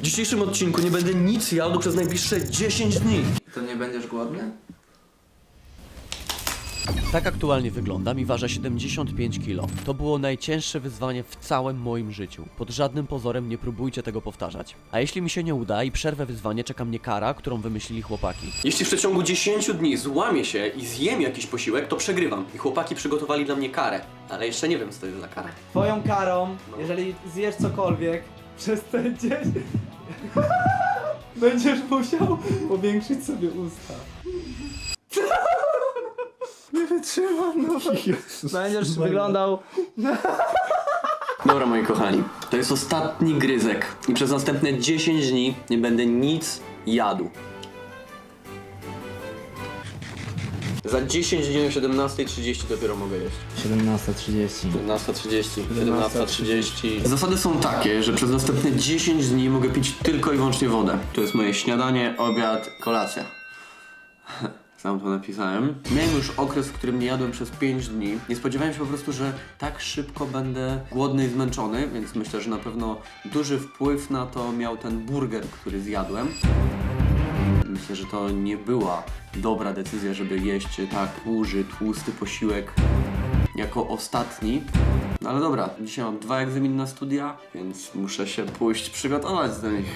W dzisiejszym odcinku nie będę nic jadł przez najbliższe 10 dni. To nie będziesz głodny? Tak aktualnie wyglądam i ważę 75 kg. To było najcięższe wyzwanie w całym moim życiu. Pod żadnym pozorem nie próbujcie tego powtarzać. A jeśli mi się nie uda i przerwę wyzwanie, czeka mnie kara, którą wymyślili chłopaki. Jeśli w przeciągu 10 dni złamię się i zjem jakiś posiłek, to przegrywam. I chłopaki przygotowali dla mnie karę. Ale jeszcze nie wiem, co to jest za kara. Twoją karą, jeżeli zjesz cokolwiek przez te 10... Będziesz musiał powiększyć sobie usta. Nie wytrzymam, no. Będziesz wyglądał... Dobra, moi kochani, to jest ostatni gryzek. I przez następne 10 dni nie będę nic jadł. Za 10 dni o 17.30 dopiero mogę jeść. 17.30. 17.30, 17.30. Zasady są takie, że przez następne 10 dni mogę pić tylko i wyłącznie wodę. To jest moje śniadanie, obiad, kolacja. Sam to napisałem. Miałem już okres, w którym nie jadłem przez 5 dni. Nie spodziewałem się po prostu, że tak szybko będę głodny i zmęczony, więc myślę, że na pewno duży wpływ na to miał ten burger, który zjadłem. Myślę, że to nie była dobra decyzja, żeby jeść tak duży, tłusty posiłek jako ostatni. Ale dobra, dzisiaj mam dwa egzaminy na studia, więc muszę się pójść przygotować do nich.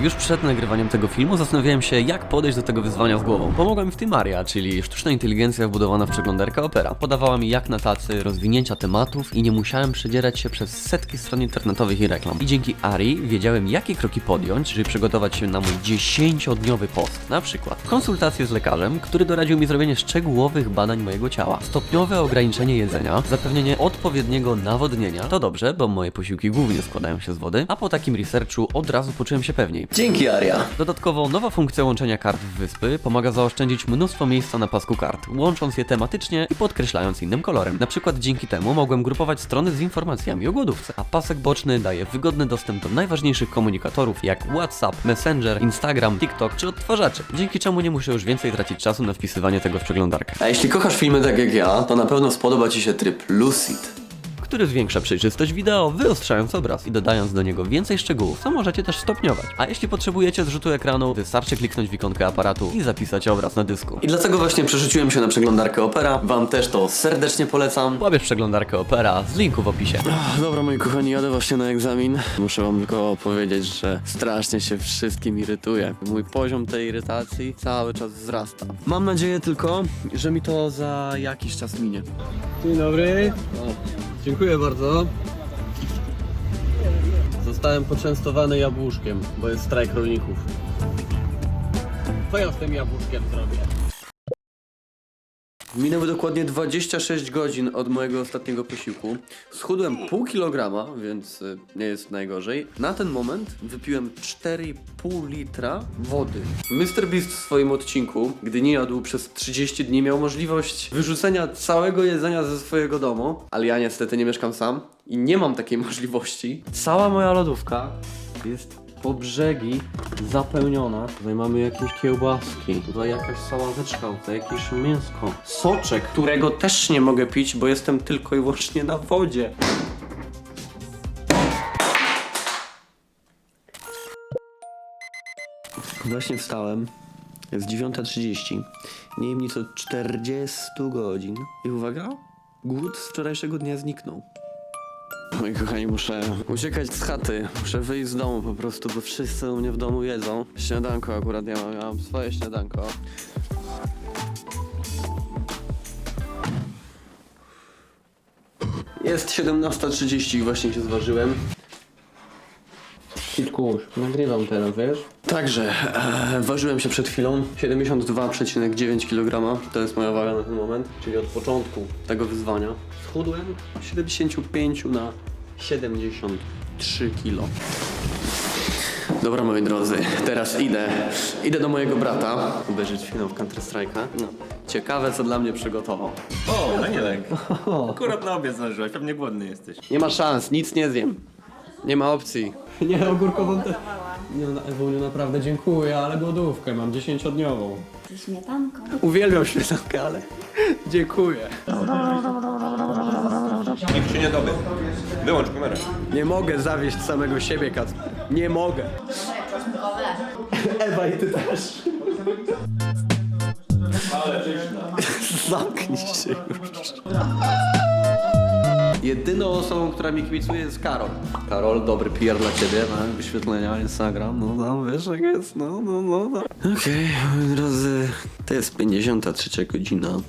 Już przed nagrywaniem tego filmu zastanawiałem się, jak podejść do tego wyzwania z głową. Pomogła mi w tym Maria, czyli sztuczna inteligencja wbudowana w przeglądarkę Opera. Podawała mi jak na tacy rozwinięcia tematów i nie musiałem przedzierać się przez setki stron internetowych i reklam. I dzięki Ari wiedziałem, jakie kroki podjąć, żeby przygotować się na mój 10-dniowy post. Na przykład konsultacje z lekarzem, który doradził mi zrobienie szczegółowych badań mojego ciała, stopniowe ograniczenie jedzenia, zapewnienie odpowiedniego nawodnienia. To dobrze, bo moje posiłki głównie składają się z wody, a po takim researchu od razu poczułem się pewniej. Dzięki Aria. Dodatkowo nowa funkcja łączenia kart w wyspy pomaga zaoszczędzić mnóstwo miejsca na pasku kart, łącząc je tematycznie i podkreślając innym kolorem. Na przykład dzięki temu mogłem grupować strony z informacjami o głodówce, a pasek boczny daje wygodny dostęp do najważniejszych komunikatorów jak WhatsApp, Messenger, Instagram, TikTok czy odtwarzacze, dzięki czemu nie muszę już więcej tracić czasu na wpisywanie tego w przeglądarkę. A jeśli kochasz filmy tak jak ja, to na pewno spodoba Ci się tryb Lucid. Który zwiększa przejrzystość wideo, wyostrzając obraz i dodając do niego więcej szczegółów, co możecie też stopniować. A jeśli potrzebujecie zrzutu ekranu, wystarczy kliknąć w ikonkę aparatu i zapisać obraz na dysku. I dlatego właśnie przerzuciłem się na przeglądarkę Opera. Wam też to serdecznie polecam. Łamiesz przeglądarkę Opera z linku w opisie. Ach, Dobra, moi kochani, jadę właśnie na egzamin. Muszę wam tylko powiedzieć, że strasznie się wszystkim irytuję. Mój poziom tej irytacji cały czas wzrasta. Mam nadzieję tylko, że mi to za jakiś czas minie. Dzień dobry. Dziękuję bardzo. Zostałem poczęstowany jabłuszkiem, bo jest strajk rolników. Co ja z tym jabłuszkiem zrobię? Minęły dokładnie 26 godzin od mojego ostatniego posiłku. Schudłem pół kilograma, więc y, nie jest najgorzej. Na ten moment wypiłem 4,5 litra wody. Mr. Beast w swoim odcinku, gdy nie jadł przez 30 dni, miał możliwość wyrzucenia całego jedzenia ze swojego domu, ale ja niestety nie mieszkam sam i nie mam takiej możliwości. Cała moja lodówka jest po brzegi zapełniona. Tutaj mamy jakieś kiełbaski, tutaj jakaś sałateczka, tutaj jakieś mięsko, soczek, którego też nie mogę pić, bo jestem tylko i wyłącznie na wodzie. Właśnie wstałem. Jest 9.30. Nie jem nic od 40 godzin. I uwaga, głód z wczorajszego dnia zniknął. Moi kochani, muszę uciekać z chaty. Muszę wyjść z domu po prostu, bo wszyscy u mnie w domu jedzą. Śniadanko akurat ja mam, ja mam swoje śniadanko. Jest 17.30 i właśnie się zważyłem. Kitkuś, nagrywam teraz, wiesz? Także, e, ważyłem się przed chwilą 72,9 kg. To jest moja waga na ten moment, czyli od początku tego wyzwania. Schudłem z 75 na 73 kg. Dobra moi drodzy, teraz idę. Idę do mojego brata obejrzeć finał w Counter Strike'a. No, ciekawe co dla mnie przygotował. O, Danielek. Akurat na obiad zdążyłeś, pewnie głodny jesteś. Nie ma szans, nic nie zjem. Nie ma opcji. Nie, ogórkową też. Nie no, Ewuniu, naprawdę dziękuję, ale głodówkę mam dziesięciodniową. ze śmietanką. Uwielbiam śmietankę, ale dziękuję. Nikt się nie dowie. Wyłącz kamerę. Nie mogę zawieść samego siebie, Kat. Nie mogę. Ewa i ty też. Zamknij się już. Jedyną osobą, która mi kibicuje jest Karol. Karol, dobry PR dla ciebie, tak? Wyświetlenia, Instagram, no tam wiesz jak jest, no, no, no. no. Okej, moi drodzy, to jest 53 godzina.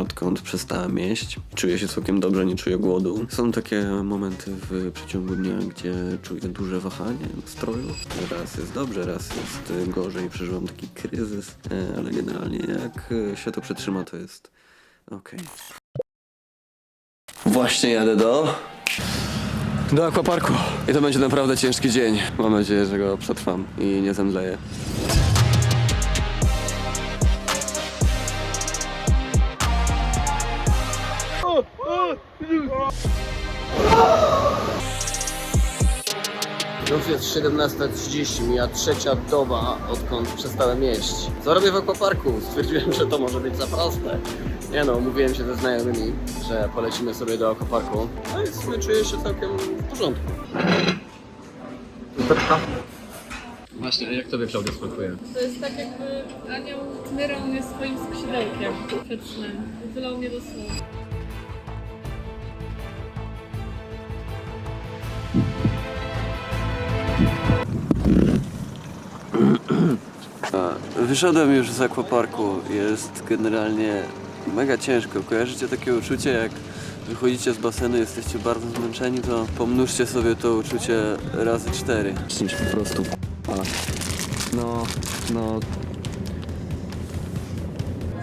Odkąd przestałem jeść. Czuję się całkiem dobrze, nie czuję głodu. Są takie momenty w przeciągu dnia, gdzie czuję duże wahanie nastroju. Raz jest dobrze, raz jest gorzej, przeżywam taki kryzys, e, ale generalnie jak się to przetrzyma, to jest okej. Właśnie jadę do... do akwaparku. I to będzie naprawdę ciężki dzień. Mam nadzieję, że go przetrwam i nie zemdleję. Już jest 17.30, mija trzecia doba, odkąd przestałem jeść. Co robię w akwaparku? Stwierdziłem, że to może być za proste. Nie no, umówiłem się ze znajomymi, że polecimy sobie do akwaparku. No i w sumie czuję się całkiem w porządku. Właśnie, a jak tobie Klaudia smakuje? To jest tak jakby anioł tmyrał mnie swoim skrzydełkiem przed snem. Wylał mnie do snu. Wyszedłem już z akwaparku. Jest generalnie mega ciężko. Kojarzycie takie uczucie, jak wychodzicie z basenu, jesteście bardzo zmęczeni, to pomnóżcie sobie to uczucie razy cztery. Czymś po prostu. A. No, no.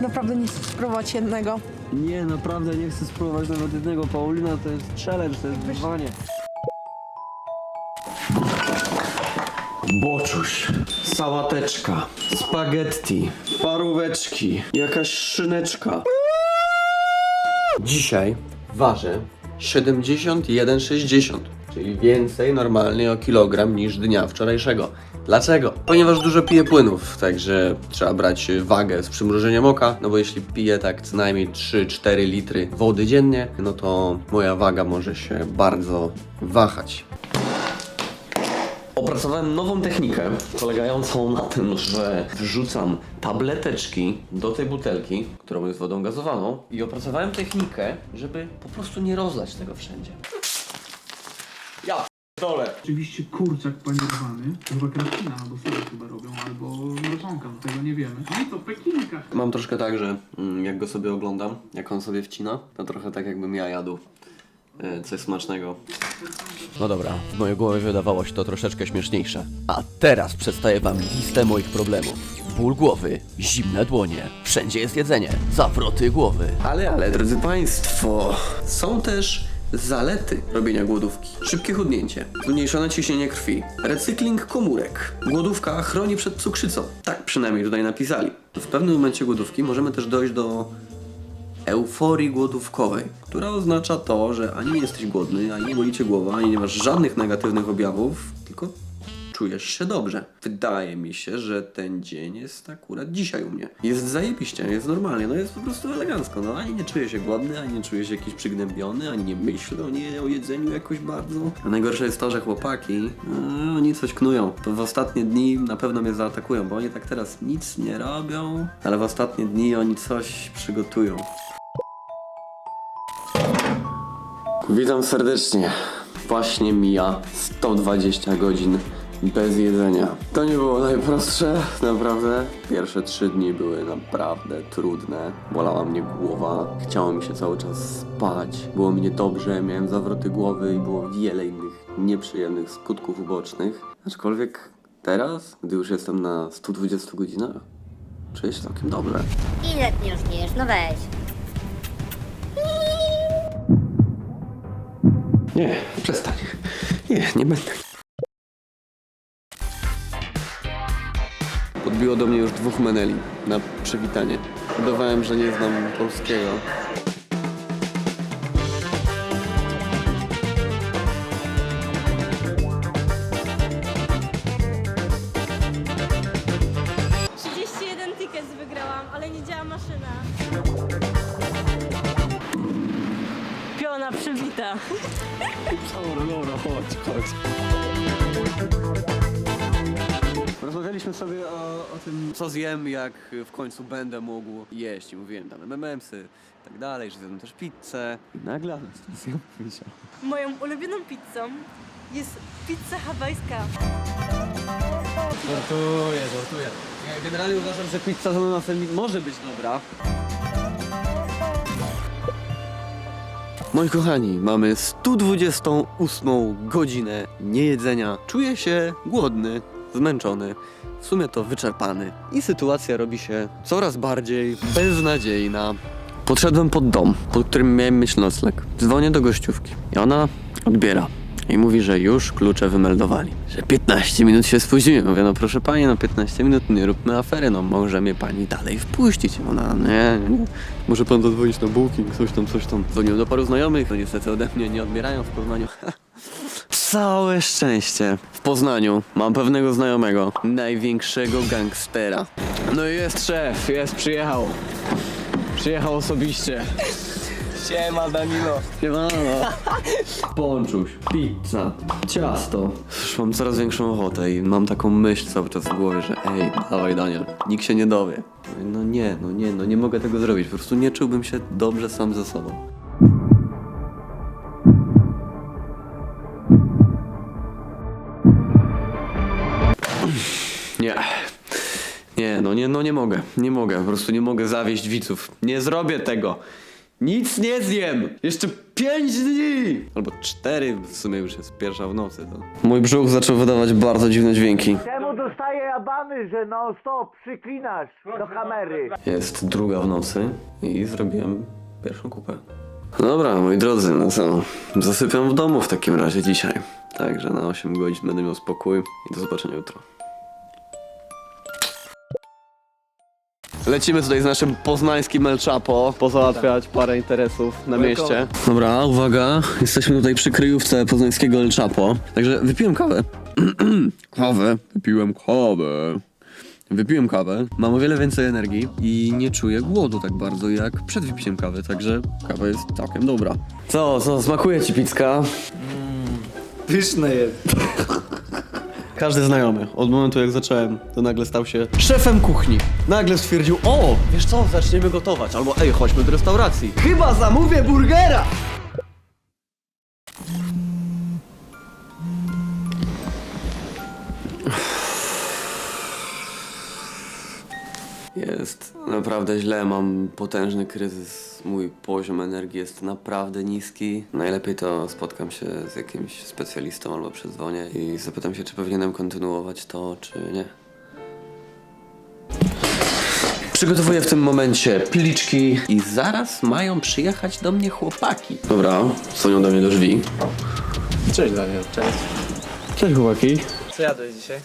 Naprawdę nie chcę spróbować jednego. Nie, naprawdę nie chcę spróbować nawet jednego. Paulina to jest challenge, to jest wyzwanie. Boczuś, sałateczka, spaghetti, paróweczki, jakaś szyneczka. Dzisiaj ważę 71,60, czyli więcej normalnie o kilogram niż dnia wczorajszego. Dlaczego? Ponieważ dużo piję płynów, także trzeba brać wagę z przymrużeniem oka, no bo jeśli piję tak co najmniej 3-4 litry wody dziennie, no to moja waga może się bardzo wahać. Opracowałem nową technikę polegającą na tym, że wrzucam tableteczki do tej butelki, którą jest wodą gazowaną i opracowałem technikę, żeby po prostu nie rozlać tego wszędzie. Ja dole. Oczywiście kurczak panierowany, to chyba krapina albo serek chyba robią, albo mrożonka, do tego nie wiemy. No i to pekinka. Mam troszkę tak, że mm, jak go sobie oglądam, jak on sobie wcina, to trochę tak jakbym ja jadł e, coś smacznego. No dobra, w mojej głowie wydawało się to troszeczkę śmieszniejsze. A teraz przedstawię wam listę moich problemów. Ból głowy, zimne dłonie, wszędzie jest jedzenie, zawroty głowy. Ale, ale, drodzy Państwo, są też zalety robienia głodówki. Szybkie chudnięcie, zmniejszone ciśnienie krwi, recykling komórek. Głodówka chroni przed cukrzycą. Tak przynajmniej tutaj napisali. W pewnym momencie głodówki możemy też dojść do euforii głodówkowej, która oznacza to, że ani nie jesteś głodny, ani nie boli cię głowa, ani nie masz żadnych negatywnych objawów, tylko czujesz się dobrze. Wydaje mi się, że ten dzień jest akurat dzisiaj u mnie. Jest zajebiście, jest normalnie, no jest po prostu elegancko. No ani nie czuję się głodny, ani nie czuję się jakiś przygnębiony, ani nie myślę o, nie, o jedzeniu jakoś bardzo. A najgorsze jest to, że chłopaki, no, oni coś knują. To w ostatnie dni na pewno mnie zaatakują, bo oni tak teraz nic nie robią, ale w ostatnie dni oni coś przygotują. Witam serdecznie. Właśnie mija 120 godzin bez jedzenia. To nie było najprostsze, naprawdę. Pierwsze trzy dni były naprawdę trudne. Bolała mnie głowa, chciało mi się cały czas spać, było mi niedobrze, miałem zawroty głowy i było wiele innych nieprzyjemnych skutków ubocznych. Aczkolwiek teraz, gdy już jestem na 120 godzinach, czuję się całkiem dobrze. Ile ty już? No weź. Nie, przestań. Nie, nie będę. Podbiło do mnie już dwóch meneli na przywitanie. Udawałem, że nie znam polskiego. Co zjem, jak w końcu będę mógł jeść. I mówiłem tam MMMsy i tak dalej, że zjadłem też pizzę. I nagle Anastazja powiedziała. Moją ulubioną pizzą jest pizza hawajska. Żartuję, żartuję. Ja generalnie uważam, że pizza z ananasem może być dobra. Moi kochani, mamy 128 godzinę niejedzenia. Czuję się głodny, zmęczony, w sumie to wyczerpany. I sytuacja robi się coraz bardziej beznadziejna. Podszedłem pod dom, pod którym miałem mieć nocleg. Dzwonię do gościówki i ona odbiera. I mówi, że już klucze wymeldowali. Że 15 minut się spóźniłem. Mówię, no proszę pani, no 15 minut, nie róbmy afery, no może mnie pani dalej wpuścić. Ona, nie, nie, nie. Może pan zadzwonić na booking, coś tam, coś tam. Dzwoniłem do paru znajomych, no niestety ode mnie nie odbierają w Poznaniu. Całe szczęście. W Poznaniu mam pewnego znajomego, największego gangstera. No i jest szef, jest, przyjechał. Przyjechał osobiście. Siema Danilo. Siemano. Ponczuś, pizza, ciasto. Już mam coraz większą ochotę i mam taką myśl cały czas w głowie, że ej, dawaj Daniel, nikt się nie dowie. No nie, no nie, no nie mogę tego zrobić. Po prostu nie czułbym się dobrze sam ze sobą. Nie, no nie, no mogę. Nie mogę, po prostu nie mogę zawieść widzów. Nie zrobię tego. Nic nie zjem! Jeszcze pięć dni! Albo cztery, w sumie już jest pierwsza w nocy. To. Mój brzuch zaczął wydawać bardzo dziwne dźwięki. Czemu dostaję abany, że non stop przyklinasz do kamery? Jest druga w nocy i zrobiłem pierwszą kupę. Dobra, moi drodzy, no co? Zasypiam w domu w takim razie dzisiaj. Także na 8 godzin będę miał spokój i do zobaczenia jutro. Lecimy tutaj z naszym poznańskim El Chapo, pozałatwiać parę interesów na mieście. Dobra, uwaga, jesteśmy tutaj przy kryjówce poznańskiego El Chapo. Także wypiłem kawę. kawę, wypiłem kawę. Wypiłem kawę, mam o wiele więcej energii i nie czuję głodu tak bardzo jak przed wypiciem kawy, także kawa jest całkiem dobra. Co, co, smakuje ci pizka? Pyszne jest. Każdy znajomy, od momentu jak zacząłem, to nagle stał się szefem kuchni. Nagle stwierdził, o, wiesz co, zaczniemy gotować, albo ej, chodźmy do restauracji. Chyba zamówię burgera! Naprawdę źle, mam potężny kryzys. Mój poziom energii jest naprawdę niski. Najlepiej to spotkam się z jakimś specjalistą albo przedzwonię i zapytam się, czy powinienem kontynuować to, czy nie. Przygotowuję w tym momencie pliczki i zaraz mają przyjechać do mnie chłopaki. Dobra, dzwonią do mnie do drzwi. Cześć Daniel. Cześć. Cześć chłopaki. Co jadłeś dzisiaj?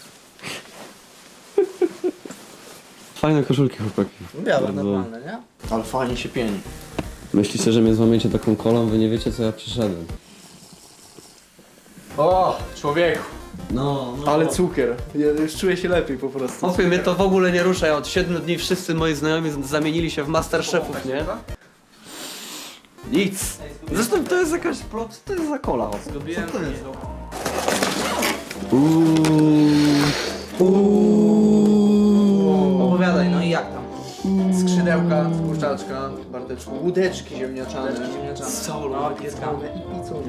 Fajne koszulki chłopaki. Białe, Bardzo. normalne, nie? Ale fajnie się pieni. Myślicie, że mnie złamiecie taką kolą? Wy nie wiecie, co ja przyszedłem. O, człowieku. No, no. Ale cukier. Ja już czuję się lepiej po prostu. Opie, mnie to w ogóle nie rusza. Ja od 7 dni wszyscy moi znajomi z- zamienili się w masterchefów, nie? Nic. Zresztą to jest jakaś plot, to jest za kola. To jest? Uuu. Skrzydełka, kurczaczka, Barteczku, łódeczki ziemniaczane, z solą, no, jest i pizzą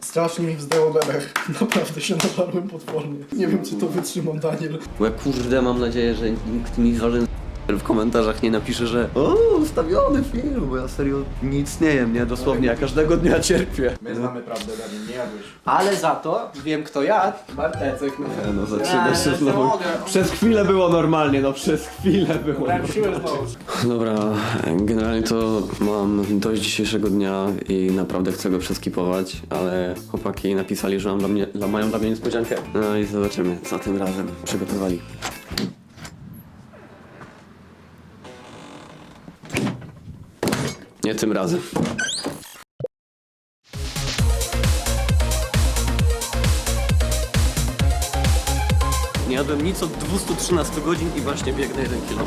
Strasznie mi wzdęło belech. Naprawdę się naparłem potwornie. Nie wiem, czy to wytrzymam, Daniel. Bo ja kurde mam nadzieję, że nikt mi żaden w komentarzach nie napisze, że o, ustawiony film, bo ja serio nic nie jem, nie? Dosłownie, ja każdego dnia cierpię. My znamy prawdę, Daniel, nie jadłeś. Ale za to wiem kto jadł. Bartecek, no. Nie, no zaczyna się nie znowu. mogę. Przez chwilę było normalnie, no przez chwilę było. Siłę znowu. Dobra, generalnie to mam dość dzisiejszego dnia i naprawdę chcę go przeskipować, ale chłopaki napisali, że mam dla mnie, dla, mają dla mnie niespodziankę. No i zobaczymy, co tym razem przygotowali. Nie tym razem. Nie jadłem nic od 213 godzin i właśnie biegnę 1 km.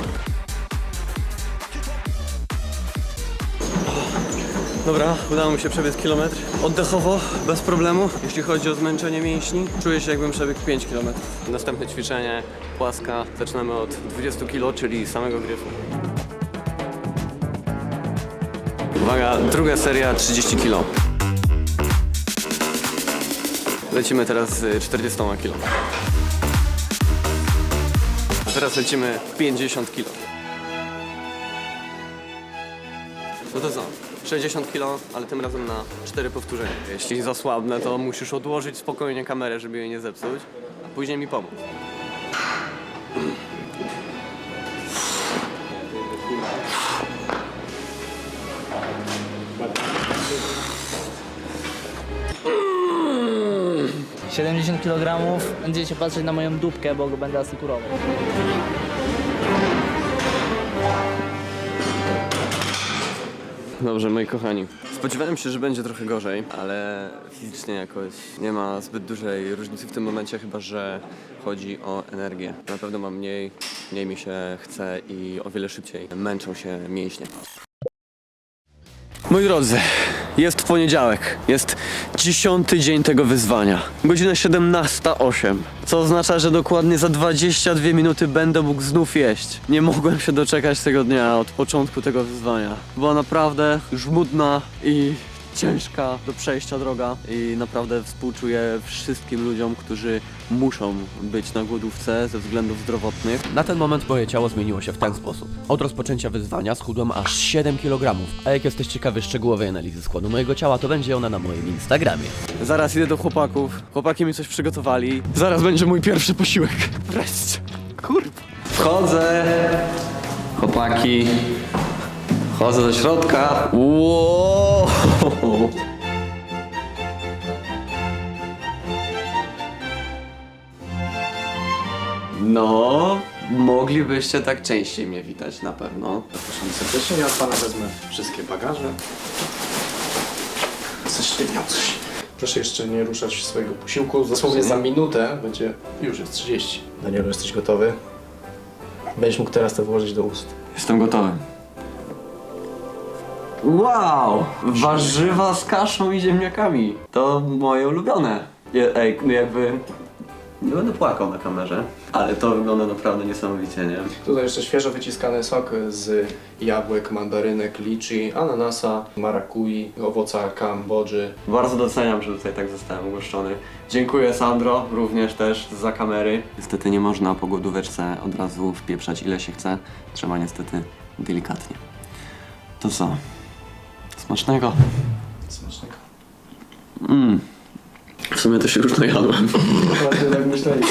Dobra, udało mi się przebiec kilometr. Oddechowo, bez problemu. Jeśli chodzi o zmęczenie mięśni, czuję się jakbym przebiegł 5 km. Następne ćwiczenie, płaska. Zaczynamy od 20 kg, czyli samego gryfu. Uwaga, druga seria 30 kg. Lecimy teraz z 40 kg. A teraz lecimy 50 kg. No to co? 60 kg, ale tym razem na 4 powtórzenia. Jeśli zasłabnę, to musisz odłożyć spokojnie kamerę, żeby jej nie zepsuć, a później mi pomóc. 70 kg. Będziecie patrzeć na moją dupkę, bo go będę asykurował. Dobrze, moi kochani. Spodziewałem się, że będzie trochę gorzej, ale fizycznie jakoś nie ma zbyt dużej różnicy w tym momencie, chyba że chodzi o energię. Na pewno mam mniej, mniej mi się chce i o wiele szybciej męczą się mięśnie. Moi drodzy, jest poniedziałek. Jest dziesiąty dzień tego wyzwania. Godzina 17.08. Co oznacza, że dokładnie za 22 minuty będę mógł znów jeść. Nie mogłem się doczekać tego dnia od początku tego wyzwania. Była naprawdę żmudna i ciężka do przejścia droga i naprawdę współczuję wszystkim ludziom, którzy muszą być na głodówce ze względów zdrowotnych. Na ten moment moje ciało zmieniło się w ten sposób. Od rozpoczęcia wyzwania schudłem aż 7 kg. A jak jesteś ciekawy szczegółowej analizy składu mojego ciała, to będzie ona na moim Instagramie. Zaraz idę do chłopaków. Chłopaki mi coś przygotowali. Zaraz będzie mój pierwszy posiłek. Wreszcie. Kurwa. Wchodzę. Chłopaki. Wchodzę do środka. Wow. Moglibyście tak częściej mnie witać na pewno. Zapraszam serdecznie, ja od pana wezmę wszystkie bagaże. Miał coś. Proszę jeszcze nie ruszać swojego posiłku. Dosłownie za minutę będzie, już jest 30. Danielu, jesteś gotowy? Będziesz mógł teraz to włożyć do ust. Jestem gotowy. Wow! Warzywa z kaszą i ziemniakami. To moje ulubione. Je, ej, no jakby... Nie będę płakał na kamerze, ale to wygląda naprawdę niesamowicie, nie? Tutaj jeszcze świeżo wyciskany sok z jabłek, mandarynek, liczy, ananasa, marakui, owoca kambodży. Bardzo doceniam, że tutaj tak zostałem ugoszczony. Dziękuję Sandro, również też za kamery. Niestety nie można po głodóweczce od razu wpieprzać ile się chce. Trzeba niestety delikatnie. To co? Smacznego. Smacznego. Mmm. W sumie to się tak myśleli.